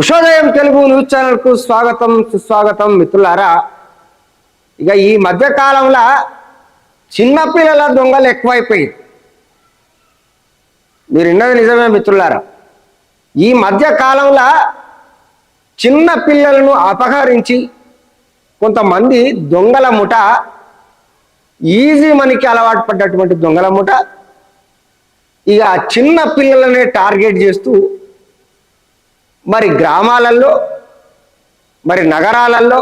ఉషోదయం Telugu news ఛానల్కు స్వాగతం సుస్వాగతం మిత్రులారా. ఇక ఈ మధ్య కాలంలో చిన్నపిల్లల దొంగలు ఎక్కువైపోయి మీరు విన్నది నిజమే మిత్రులారా. ఈ మధ్య కాలంలో చిన్న పిల్లలను అపహరించి కొంతమంది దొంగల ముఠ ఈజీ మనకి అలవాటు పడ్డటువంటి దొంగల ముఠ ఇక చిన్న పిల్లలనే టార్గెట్ చేస్తూ మరి గ్రామాలలో మరి నగరాలలో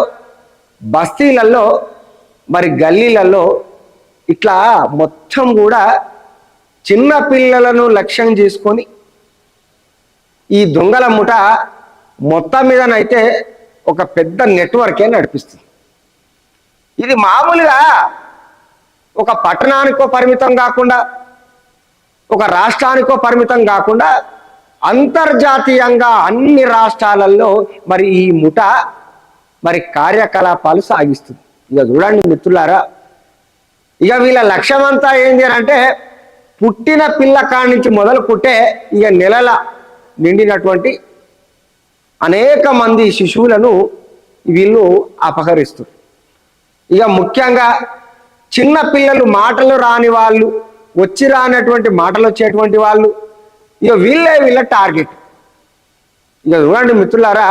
బస్తీలలో మరి గల్లీలలో ఇట్లా మొత్తం కూడా చిన్న పిల్లలను లక్ష్యం చేసుకొని ఈ దొంగల ముఠ మొత్తం మీదనైతే ఒక పెద్ద నెట్వర్కే నడిపిస్తుంది. ఇది మామూలుగా ఒక పట్టణానికో పరిమితం కాకుండా ఒక రాష్ట్రానికో పరిమితం కాకుండా అంతర్జాతీయంగా అన్ని రాష్ట్రాలలో మరి ఈ ముఠ మరి కార్యకలాపాలు సాగిస్తుంది. ఇక చూడండి మిత్రులారా ఇక వీళ్ళ లక్ష్యం అంతా ఏంటి అని అంటే పుట్టిన పిల్ల కాడి నుంచి మొదలుకుంటే ఇక నెలల నిండినటువంటి అనేక మంది శిశువులను వీళ్ళు అపహరిస్తారు ఇక ముఖ్యంగా చిన్న పిల్లలు మాటలు రాని వాళ్ళు వచ్చి రానటువంటి మాటలు వచ్చేటువంటి వాళ్ళు ఇక వీళ్ళే వీళ్ళ టార్గెట్. ఇక చూడండి మిత్రులారా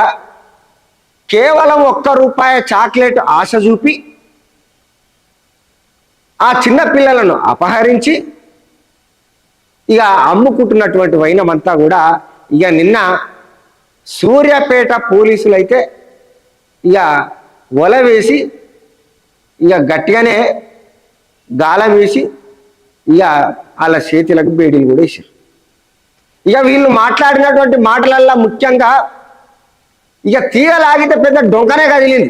కేవలం ఒక్క రూపాయి చాక్లెట్ ఆశ చూపి ఆ చిన్న పిల్లలను అపహరించి ఇక అమ్ముకుంటున్నటువంటి వైనమంతా కూడా ఇక నిన్న సూర్యాపేట పోలీసులు అయితే ఇక వల వేసి ఇక గట్టిగానే గాలం వేసి ఇక వాళ్ళ చేతులకు బేడీలు కూడా వేసారు ఇక వీళ్ళు మాట్లాడినటువంటి మాటలల్లో ముఖ్యంగా ఇక తీగ లాగితే పెద్ద డొంకనే కదిలింది.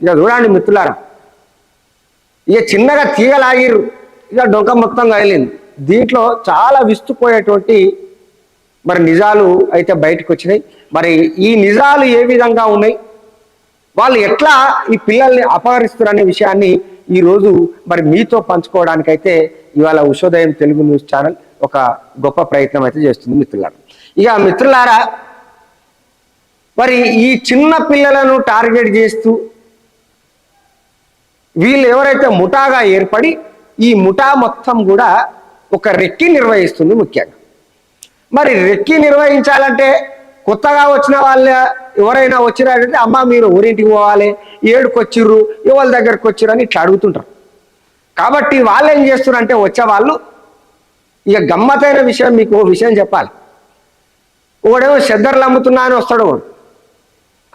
ఇక చూడండి మిత్రులారా ఇక చిన్నగా తీగ లాగిర్రు ఇక డొంక మొత్తం కదిలింది. దీంట్లో చాలా విస్తుపోయేటువంటి మరి నిజాలు అయితే బయటకు వచ్చినాయి. మరి ఈ నిజాలు ఏ విధంగా ఉన్నాయి? వాళ్ళు ఎట్లా ఈ పిల్లల్ని అపహరిస్తున్నారనే విషయాన్ని ఈరోజు మరి మీతో పంచుకోవడానికైతే ఇవాళ ఉషోదయం తెలుగు న్యూస్ ఛానల్ ఒక గొప్ప ప్రయత్నం అయితే చేస్తుంది మిత్రులారా. ఇక మిత్రులారా మరి ఈ చిన్న పిల్లలను టార్గెట్ చేస్తూ వీళ్ళు ఎవరైతే ముఠాగా ఏర్పడి ఈ ముఠా మొత్తం కూడా ఒక రెక్కి నిర్వహిస్తుంది ముఖ్యంగా. మరి రెక్కి నిర్వహించాలంటే కొత్తగా వచ్చిన వాళ్ళ ఎవరైనా వచ్చినారంటే అమ్మ మీరు ఊరింటికి పోవాలి ఏడుకొచ్చిర్రు ఎవరి దగ్గరకు వచ్చిర్రు అని ఇట్లా అడుగుతుంటారు. కాబట్టి వాళ్ళు ఏం చేస్తున్నారంటే వచ్చే వాళ్ళు ఇక గమ్మతైన విషయం మీకు ఓ విషయం చెప్పాలి. ఒకడేమో చెద్దర్లు అమ్ముతున్నా అని వస్తాడు వాడు.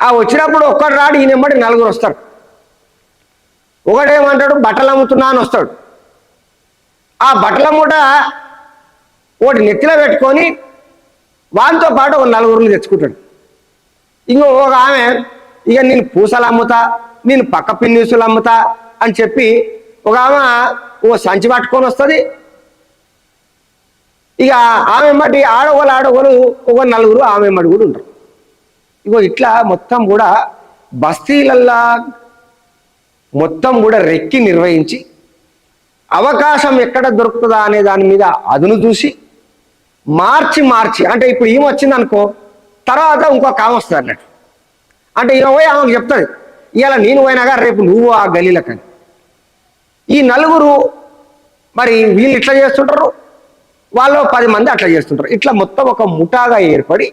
ఆ వచ్చినప్పుడు ఒక్కడు రాడు ఈయన ఎమ్మడి నలుగురు వస్తారు. ఒకడేమంటాడు బట్టలు అమ్ముతున్నా అని వస్తాడు. ఆ బట్టల మూట ఒకటి నెత్తిలో పెట్టుకొని వానితో పాటు ఒక నలుగురిని తెచ్చుకుంటాడు. ఇంకో ఒక ఆమె ఇక నేను పూసలు అమ్ముతా నేను పక్క పిన్నీసులు అమ్ముతా అని చెప్పి ఒక ఆమె ఓ సంచి పట్టుకొని వస్తుంది ఇక ఆమె మట్టి ఆడవాళ్ళు ఆడవాళ్ళు ఒక నలుగురు ఆమె మడి కూడా ఉంటారు. ఇగో ఇట్లా మొత్తం కూడా బస్తీలల్లా మొత్తం కూడా రెక్కి నిర్వహించి అవకాశం ఎక్కడ దొరుకుతుందా అనే దాని మీద అదును చూసి మార్చి మార్చి అంటే ఇప్పుడు ఏమొచ్చింది అనుకో తర్వాత ఇంకో కామ వస్తుంది అన్నట్టు. అంటే ఇలా పోయి ఆమెకు చెప్తుంది ఇవాళ నేను పోయినాగా రేపు నువ్వు ఆ గలీలకని ఈ నలుగురు మరి వీళ్ళు ఇట్లా చేస్తుంటారు వాళ్ళు పది మంది అట్లా చేస్తుంటారు. ఇట్లా మొత్తం ఒక ముఠాగా ఏర్పడి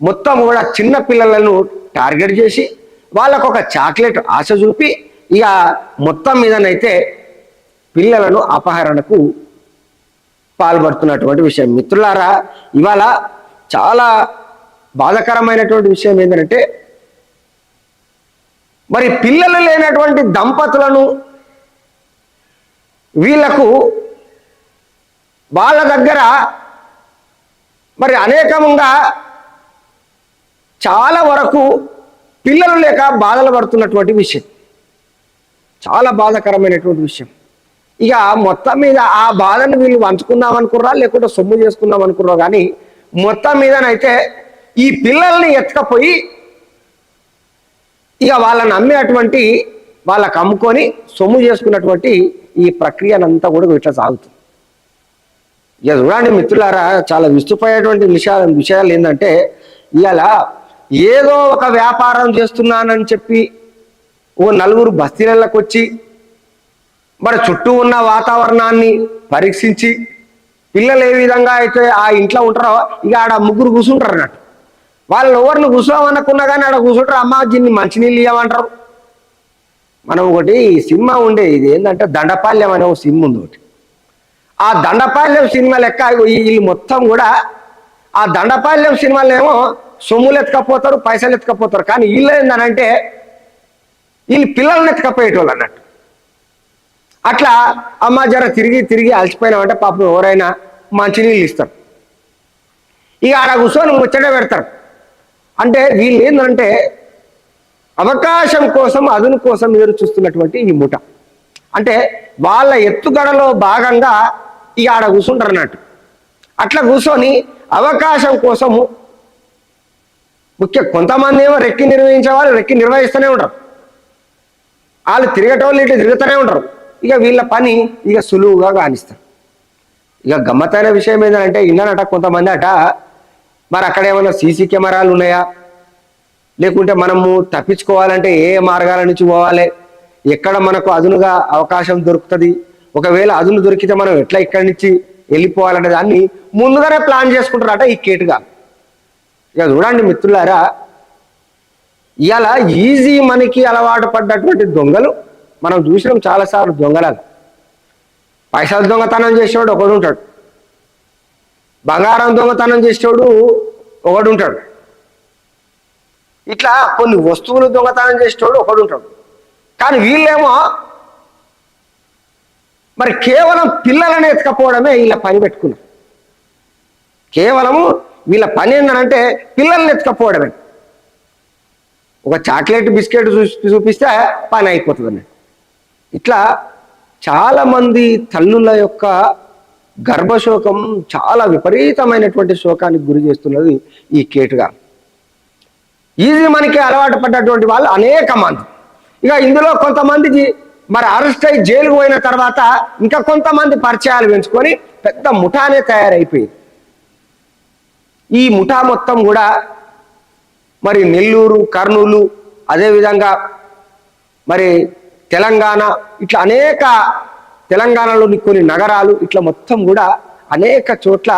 మొత్తం కూడా చిన్న పిల్లలను టార్గెట్ చేసి వాళ్ళకు ఒక చాక్లెట్ ఆశ చూపి ఇక మొత్తం మీదనైతే పిల్లలను అపహరణకు పాల్పడుతున్నటువంటి విషయం. మిత్రులారా ఇవాళ చాలా బాధకరమైనటువంటి విషయం ఏంటంటే మరి పిల్లలు లేనటువంటి దంపతులను వీళ్ళకు వాళ్ళ దగ్గర మరి అనేకంగా చాలా వరకు పిల్లలు లేక బాధలు పడుతున్నటువంటి విషయం. చాలా బాధాకరమైనటువంటి విషయం. ఇక మొత్తం మీద ఆ బాధను వీళ్ళు పంచుకుందాం అనుకుర్రా లేకుంటే సొమ్ము చేసుకుందాం అనుకుర్రా కానీ మొత్తం మీదనైతే ఈ పిల్లల్ని ఎత్తుకపోయి ఇక వాళ్ళని అమ్మేటువంటి వాళ్ళకి అమ్ముకొని సొమ్ము చేసుకున్నటువంటి ఈ ప్రక్రియనంతా కూడా ఇట్లా సాగుతుంది. ఇక చూడండి మిత్రులారా చాలా విస్తుపోయేటువంటి విషయాలు విషయాలు ఏంటంటే ఇవాళ ఏదో ఒక వ్యాపారం చేస్తున్నానని చెప్పి ఓ నలుగురు బస్తీలకు వచ్చి మరి చుట్టూ ఉన్న వాతావరణాన్ని పరీక్షించి పిల్లలు ఏ విధంగా అయితే ఆ ఇంట్లో ఉంటారో ఇక ఆడ ముగ్గురు కూర్చుంటారు అన్నట్టు. వాళ్ళు ఎవరిని కూర్చోమనుకున్నా కానీ ఆడ కూర్చుంటారు అమ్మ దీన్ని మంచినీళ్ళు ఇవ్వమంటారు మనం ఒకటి సినిమా ఉండే ఇది ఏంటంటే దండపాల్యం అనే ఒక సినిమా ఉంది ఒకటి. ఆ దండపాల్యం సినిమా లెక్క వీళ్ళు మొత్తం కూడా ఆ దండపాల్యం సినిమాలో ఏమో సొమ్ములు ఎత్తుకపోతారు పైసలు ఎత్తుకపోతారు. కానీ వీళ్ళు ఏందనంటే వీళ్ళు పిల్లల్ని ఎత్తుకపోయేటోళ్ళు అన్నట్టు. అట్లా అమ్మ జర తిరిగి తిరిగి అలసిపోయినామంటే పాపం ఎవరైనా మంచినీళ్ళు ఇస్తారు. ఇక ఆడ కూర్చొని ముచ్చట పెడతారు. అంటే వీళ్ళు ఏంటంటే అవకాశం కోసం అదును కోసం ఎదురు చూస్తున్నటువంటి ఈ ముఠ. అంటే వాళ్ళ ఎత్తుగడలో భాగంగా ఇక ఆడ కూర్చుంటారు అన్నట్టు. అట్లా కూర్చొని అవకాశం కోసము ముఖ్య కొంతమంది ఏమో రెక్కి నిర్వహించే వాళ్ళు రెక్కి నిర్వహిస్తూనే ఉంటారు. వాళ్ళు తిరగటోళ్ళు ఇట్లా తిరుగుతూనే ఉంటారు. ఇక వీళ్ళ పని ఇక సులువుగా కానిస్తారు. ఇక గమ్మత్తైన విషయం ఏంటంటే ఇన్నానట కొంతమంది అట మరి అక్కడ ఏమైనా సీసీ కెమెరాలు ఉన్నాయా? లేకుంటే మనము తప్పించుకోవాలంటే ఏ మార్గాల నుంచి పోవాలి? ఎక్కడ మనకు అదునుగా అవకాశం దొరుకుతుంది? ఒకవేళ అదును దొరికితే మనం ఎట్లా ఇక్కడి నుంచి వెళ్ళిపోవాలనే దాన్ని ముందుగానే ప్లాన్ చేసుకుంటారట ఈ కేటుగా ఇక చూడండి మిత్రులారా ఇవాళ ఈజీ మనకి అలవాటు పడ్డటువంటి దొంగలు మనం చూసినాం చాలాసార్లు దొంగలాగా. పైసలు దొంగతనం చేసేవాడు ఒకడు ఉంటాడు. బంగారం దొంగతనం చేసేవాడు ఒకడు ఉంటాడు. ఇట్లా కొన్ని వస్తువులు దొంగతనం చేసేవాడు ఒకడు ఉంటాడు. కానీ వీళ్ళేమో మరి కేవలం పిల్లలను ఎత్తుకపోవడమే వీళ్ళ పని పెట్టుకున్నారు కేవలము వీళ్ళ పని ఏంటంటే పిల్లల్ని ఎత్తుకపోవడమే. ఒక చాక్లెట్ బిస్కెట్ చూపిస్తే పని అయిపోతుంది ఇట్లా చాలామంది తల్లుల యొక్క గర్భశోకం చాలా విపరీతమైనటువంటి శోకానికి గురి చేస్తున్నది ఈ కేటుగా. ఈజీ మనకి అలవాటు పడ్డటువంటి వాళ్ళు అనేక మంది. ఇక ఇందులో కొంతమందికి మరి అరెస్ట్ అయి జైలుకు పోయిన తర్వాత ఇంకా కొంతమంది పరిచయాలు పెంచుకొని పెద్ద ముఠానే తయారైపోయింది. ఈ ముఠా మొత్తం కూడా మరి నెల్లూరు కర్నూలు అదేవిధంగా మరి తెలంగాణ ఇట్లా అనేక తెలంగాణలోని కొన్ని నగరాలు ఇట్లా మొత్తం కూడా అనేక చోట్ల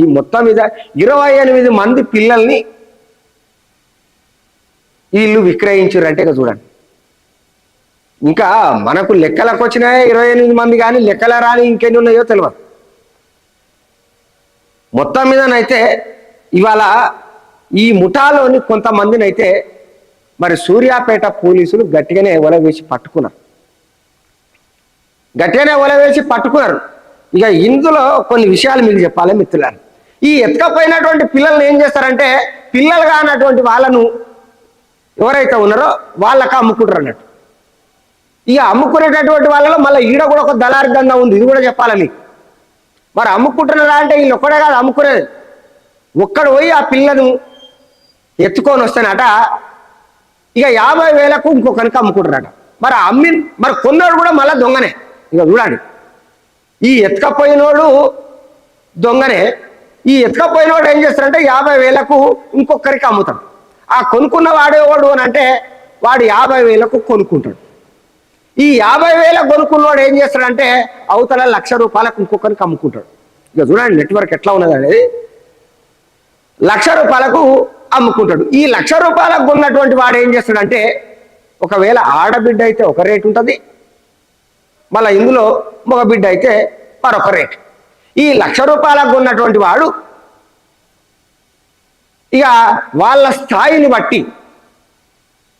ఈ మొత్తం మీద ఇరవై ఎనిమిది మంది పిల్లల్ని వీళ్ళు విక్రయించారంటే చూడండి. ఇంకా మనకు లెక్కలకు వచ్చినాయి ఇరవై ఎనిమిది మంది కానీ లెక్కల రాని ఇంకెన్ని ఉన్నాయో తెలియదు మొత్తం మీదనైతే ఇవాళ ఈ ముఠాలోని కొంతమందినైతే మరి సూర్యాపేట పోలీసులు గట్టిగానే ఒల వేసి పట్టుకున్నారు. గట్టిగానే ఒల వేసి పట్టుకున్నారు. ఇక ఇందులో కొన్ని విషయాలు మీకు చెప్పాలి మిత్రులారు. ఈ ఎత్తుకపోయినటువంటి పిల్లల్ని ఏం చేస్తారంటే పిల్లలు కానటువంటి వాళ్ళను ఎవరైతే ఉన్నారో వాళ్ళకి అమ్ముకుంటారు అన్నట్టు. ఇక అమ్ముకునేటటువంటి వాళ్ళలో మళ్ళీ ఈడ కూడా ఒక దళారి దందా ఉంది. ఇది కూడా చెప్పాలి మీకు? మరి అమ్ముకుంటున్నారా అంటే వీళ్ళు ఒక్కడే కాదు అమ్ముకునేది. ఒక్కడు పోయి ఆ పిల్లను ఎత్తుకొని వస్తానట. ఇక యాభై వేలకు ఇంకొకరికి అమ్ముకుంటారట మరి అమ్మి మరి కొన్నోడు కూడా మళ్ళీ దొంగనే. ఇక చూడండి. ఈ ఎత్తుకపోయినోడు దొంగనే. ఈ ఎత్తుకపోయినోడు ఏం చేస్తారంటే యాభై వేలకు ఇంకొకరికి అమ్ముతాడు. ఆ కొనుక్కున్న వాడేవాడు అని అంటే వాడు యాభై వేలకు కొనుక్కుంటాడు. ఈ యాభై వేల కొనుక్కున్నవాడు ఏం చేస్తాడంటే అవతల లక్ష రూపాయలకు ఇంకొకరికి అమ్ముకుంటాడు ఇక చూడండి నెట్వర్క్ ఎట్లా ఉన్నది అనేది. లక్ష రూపాయలకు అమ్ముకుంటాడు. ఈ లక్ష రూపాయలకు కొన్నటువంటి వాడు ఏం చేస్తాడంటే ఒకవేళ ఆడబిడ్డ అయితే ఒక రేటు ఉంటుంది మళ్ళీ ఇందులో మగ బిడ్డ అయితే మరొక రేట్. ఈ లక్ష రూపాయలకు కొన్నటువంటి వాడు ఇక వాళ్ళ స్థాయిని బట్టి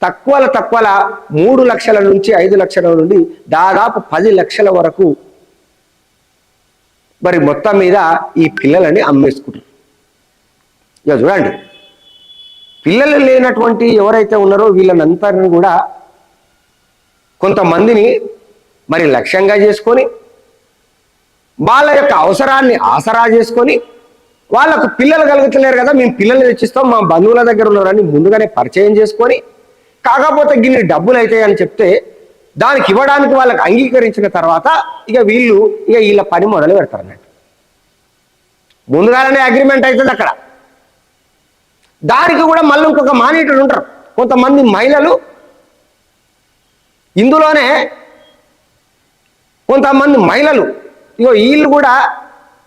తక్కువల తక్కువల మూడు లక్షల నుంచి ఐదు లక్షల నుండి దాదాపు పది లక్షల వరకు మరి మొత్తం మీద ఈ పిల్లలని అమ్మేసుకుంటారు. ఇక చూడండి పిల్లలు లేనటువంటి ఎవరైతే ఉన్నారో వీళ్ళనంతరిని కూడా కొంతమందిని మరి లక్ష్యంగా చేసుకొని వాళ్ళ యొక్క అవసరాన్ని ఆసరా చేసుకొని వాళ్ళకు పిల్లలు కలుగుతలేరు కదా మేము పిల్లలు తెచ్చిస్తాం మా బంధువుల దగ్గర ఉన్నారని ముందుగానే పరిచయం చేసుకొని కాకపోతే గిన్ని డబ్బులు అవుతాయి అని చెప్తే దానికి ఇవ్వడానికి వాళ్ళకి అంగీకరించిన తర్వాత ఇక వీళ్ళు ఇక వీళ్ళ పని మొదలు పెడతారు అన్నట్టు. ముందుగానే అగ్రిమెంట్ అవుతుంది అక్కడ. దానికి కూడా మళ్ళీ ఇంకొక మానిటర్ ఉంటారు. కొంతమంది మహిళలు ఇందులోనే కొంతమంది మహిళలు. ఇగో వీళ్ళు కూడా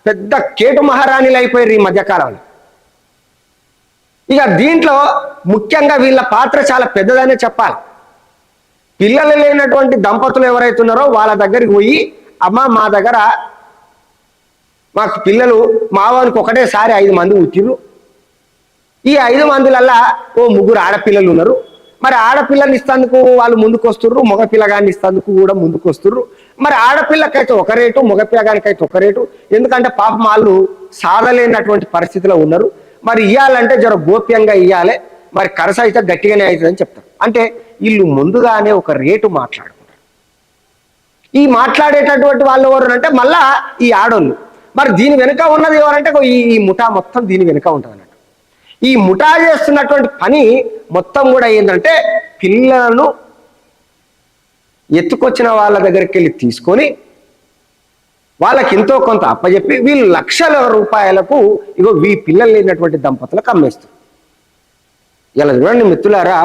పెద్ద కేటు మహారాణిలు అయిపోయారు ఈ మధ్యకాలంలో. ఇక దీంట్లో ముఖ్యంగా వీళ్ళ పాత్ర చాలా పెద్దదనే చెప్పాలి. పిల్లలు లేనటువంటి దంపతులు ఎవరైతే ఉన్నారో వాళ్ళ దగ్గరికి పోయి అమ్మ మా దగ్గర మాకు పిల్లలు మావానికి ఒకటేసారి ఐదు మంది ఉచ్చిర్రు ఈ ఐదు మందిలల్లా ఓ ముగ్గురు ఆడపిల్లలు ఉన్నారు. మరి ఆడపిల్లని ఇస్తందుకు వాళ్ళు ముందుకు వస్తుర్రు మగ పిల్లగాన్ని ఇస్తందుకు కూడా ముందుకు వస్తుర్రు మరి ఆడపిల్లకైతే ఒక రేటు మగ పిల్లగానికైతే ఒక రేటు. ఎందుకంటే పాపం వాళ్ళు సాధలేనటువంటి పరిస్థితిలో ఉన్నారు. మరి ఇవ్వాలంటే జర గోప్యంగా ఇవ్వాలి మరి కరస అయితే గట్టిగానే అవుతుందని చెప్తారు. అంటే వీళ్ళు ముందుగానే ఒక రేటు మాట్లాడుకుంటారు. ఈ మాట్లాడేటటువంటి వాళ్ళు ఎవరు అంటే మళ్ళా ఈ ఆడోళ్ళు. మరి దీని వెనుక ఉన్నది ఎవరంటే ఈ ఈ ముఠా మొత్తం దీని వెనుక ఉంటుంది అన్నట్టు ఈ ముఠా చేస్తున్నటువంటి పని మొత్తం కూడా ఏంటంటే పిల్లలను ఎత్తుకొచ్చిన వాళ్ళ దగ్గరికి వెళ్ళి తీసుకొని వాళ్ళకి ఎంతో కొంత అప్పచెప్పి వీళ్ళు లక్షల రూపాయలకు ఇగో వీ పిల్లలు లేనటువంటి దంపతులకు అమ్మేస్తారు ఇలా చూడండి మిత్రులారా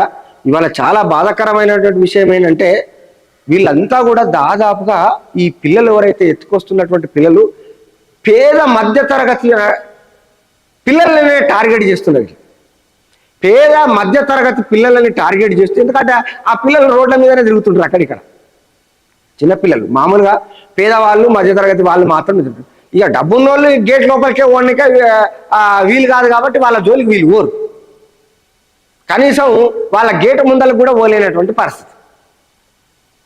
ఇవాళ చాలా బాధాకరమైనటువంటి విషయం ఏంటంటే వీళ్ళంతా కూడా దాదాపుగా ఈ పిల్లలు ఎవరైతే ఎత్తుకొస్తున్నటువంటి పిల్లలు పేద మధ్య తరగతి పిల్లలనే టార్గెట్ చేస్తున్నారు పేద మధ్య తరగతి పిల్లలని టార్గెట్ చేస్తూ ఎందుకంటే ఆ పిల్లలు రోడ్ల మీదనే తిరుగుతుంటారు అక్కడిక్కడ. చిన్నపిల్లలు. మామూలుగా పేదవాళ్ళు మధ్యతరగతి వాళ్ళు మాత్రం తిరుగుతారు ఇక డబ్బున్న వాళ్ళు గేట్ లోపలికే ఓడిక వీలు కాదు కాబట్టి వాళ్ళ జోలికి వీళ్ళు ఓరు. కనీసం వాళ్ళ గేటు ముందలకు కూడా పోలేనటువంటి పరిస్థితి.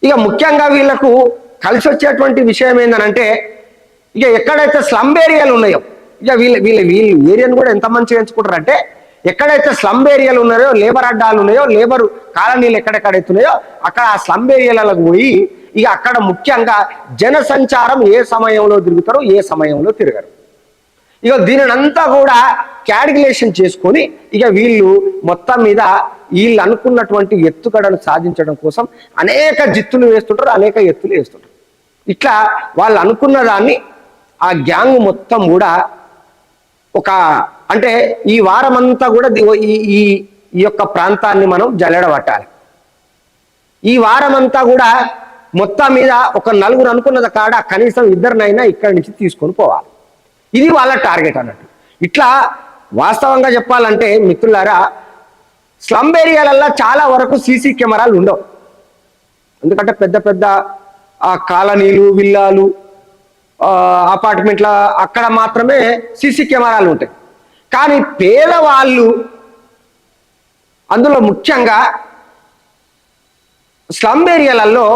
ఇక ముఖ్యంగా వీళ్ళకు కలిసి వచ్చేటువంటి విషయం ఏంటంటే ఇక ఎక్కడైతే స్లమ్ ఏరియాలు ఉన్నాయో ఇక వీళ్ళ వీళ్ళ వీళ్ళు ఏరియాను కూడా ఎంత మంచిగా ఎంచుకుంటారు అంటే ఎక్కడైతే స్లమ్ ఏరియాలు ఉన్నాయో లేబర్ అడ్డాలు ఉన్నాయో లేబర్ కాలనీలు ఎక్కడెక్కడైతున్నాయో అక్కడ ఆ స్లమ్ ఏరియాలకు పోయి ఇక అక్కడ ముఖ్యంగా జన సంచారం ఏ సమయంలో తిరుగుతారో ఏ సమయంలో తిరగరు. ఇక దీనినంతా కూడా క్యాలిక్యులేషన్ చేసుకొని ఇక వీళ్ళు మొత్తం మీద వీళ్ళు అనుకున్నటువంటి ఎత్తుగడను సాధించడం కోసం అనేక జిత్తులు వేస్తుంటారు అనేక ఎత్తులు వేస్తుంటారు. ఇట్లా వాళ్ళు అనుకున్న దాన్ని ఆ గ్యాంగ్ మొత్తం కూడా ఒక అంటే ఈ వారం అంతా కూడా ఈ ఈ ఈ యొక్క ప్రాంతాన్ని మనం జల్లెడబట్టాలి. ఈ వారం అంతా కూడా మొత్తం మీద ఒక నలుగురు అనుకున్నది కాడ కనీసం ఇద్దరినైనా ఇక్కడి నుంచి తీసుకొని పోవాలి. ఇది వాళ్ళ టార్గెట్ అన్నట్టు. ఇట్లా వాస్తవంగా చెప్పాలంటే మిత్రులారా స్లమ్ ఏరియాలల్లో చాలా వరకు సీసీ కెమెరాలు ఉండవు. ఎందుకంటే పెద్ద పెద్ద కాలనీలు విల్లాలు అపార్ట్మెంట్ల అక్కడ మాత్రమే సీసీ కెమెరాలు ఉంటాయి. కానీ పేదవాళ్ళు అందులో ముఖ్యంగా స్లమ్ ఏరియాలలో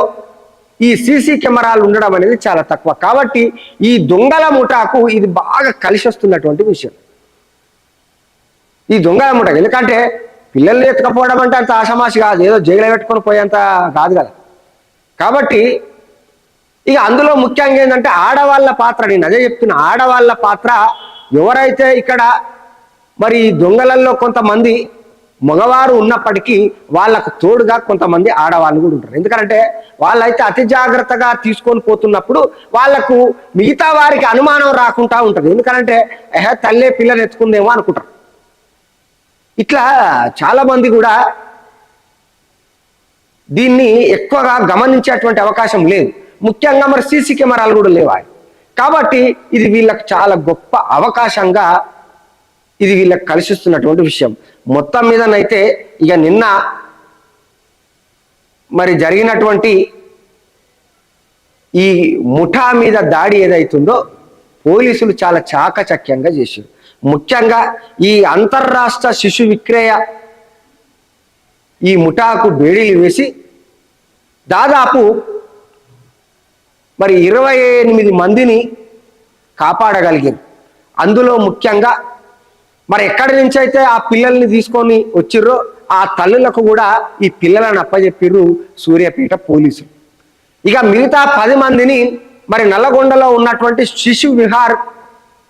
ఈ సీసీ కెమెరాలు ఉండడం అనేది చాలా తక్కువ. కాబట్టి ఈ దొంగల ముఠాకు ఇది బాగా కలిసి వస్తున్నటువంటి విషయం. ఈ దొంగల ముఠా ఎందుకంటే పిల్లల్ని ఎత్తుకపోవడం అంటే అంత ఆషమాషి కాదు ఏదో జైలు పెట్టుకొని పోయేంత కాదు కదా. కాబట్టి ఇక అందులో ముఖ్యంగా ఏంటంటే ఆడవాళ్ళ పాత్ర నేను అదే చెప్తున్నా ఆడవాళ్ళ పాత్ర ఎవరైతే ఇక్కడ మరి దొంగలల్లో కొంతమంది మగవారు ఉన్నప్పటికీ వాళ్ళకు తోడుగా కొంతమంది ఆడవాళ్ళు కూడా ఉంటారు. ఎందుకంటే వాళ్ళైతే అతి జాగ్రత్తగా తీసుకొని పోతున్నప్పుడు వాళ్ళకు మిగతా వారికి అనుమానం రాకుండా ఉంటుంది. ఎందుకంటే ఏహే తల్లే పిల్లని ఎత్తుకుందేమో అనుకుంటారు. ఇట్లా చాలా మంది కూడా దీన్ని ఎక్కువగా గమనించేటువంటి అవకాశం లేదు. ముఖ్యంగా మరి సీసీ కెమెరాలు కూడా లేవాయి. కాబట్టి ఇది వీళ్ళకు చాలా గొప్ప అవకాశంగా ఇది వీళ్ళకి కలిసిస్తున్నటువంటి విషయం. మొత్తం మీదనైతే ఇక నిన్న మరి జరిగినటువంటి ఈ ముఠా మీద దాడి ఏదైతుందో పోలీసులు చాలా చాకచక్యంగా చేశారు. ముఖ్యంగా ఈ అంతర్రాష్ట్ర శిశు విక్రయ ఈ ముఠాకు బేడీలు వేసి దాదాపు మరి ఇరవై ఎనిమిది మందిని కాపాడగలిగారు. అందులో ముఖ్యంగా మరి ఎక్కడి నుంచి అయితే ఆ పిల్లల్ని తీసుకొని వచ్చిర్రో ఆ తల్లులకు కూడా ఈ పిల్లలను అప్పచెప్పిర్రు సూర్యపీఠ పోలీసులు. ఇక మిగతా పది మందిని మరి నల్లగొండలో ఉన్నటువంటి శిశు విహార్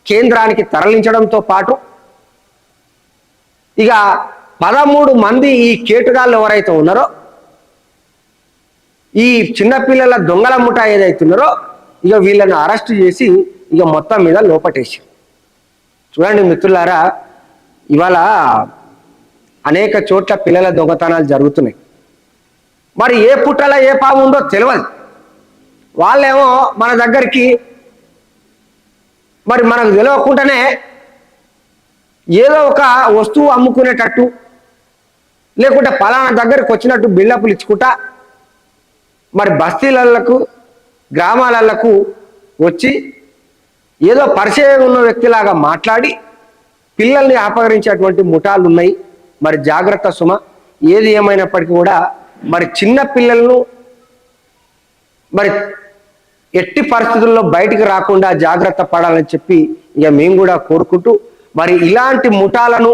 కేంద్రానికి తరలించడంతో పాటు ఇక పదమూడు మంది ఈ కేటుగాళ్ళు ఎవరైతే ఉన్నారో ఈ చిన్నపిల్లల దొంగల ముఠా ఏదైతున్నారో ఇక వీళ్ళని అరెస్ట్ చేసి ఇక మొత్తం మీద లోపటేసి చూడండి మిత్రులారా ఇవాళ అనేక చోట్ల పిల్లల దొంగతనాలు జరుగుతున్నాయి. మరి ఏ పుట్టల ఏ పాము ఉందో తెలియదు వాళ్ళేమో మన దగ్గరికి మరి మనకు తెలియకుండానే ఏదో ఒక వస్తువు అమ్ముకునేటట్టు లేకుంటే పలానా దగ్గరికి వచ్చినట్టు బిల్డప్లు ఇచ్చుకుంటా మరి బస్తీలకు గ్రామాలకు వచ్చి ఏదో పరిచయం ఉన్న వ్యక్తిలాగా మాట్లాడి పిల్లల్ని అపహరించేటువంటి ముఠాలు ఉన్నాయి మరి జాగ్రత్త సుమ ఏది ఏమైనప్పటికీ కూడా మరి చిన్న పిల్లలను మరి ఎట్టి పరిస్థితుల్లో బయటికి రాకుండా జాగ్రత్త పడాలని చెప్పి ఇక మేము కూడా కోరుకుంటూ మరి ఇలాంటి ముఠాలను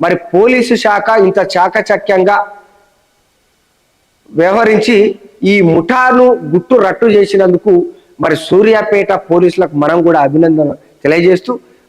మరి పోలీసు శాఖ ఇంత చాకచక్యంగా వ్యవహరించి ఈ ముఠాను గుట్టు రట్టు చేసినందుకు మరి సూర్యాపేట పోలీసులకు మనం కూడా అభినందన తెలియజేస్తూ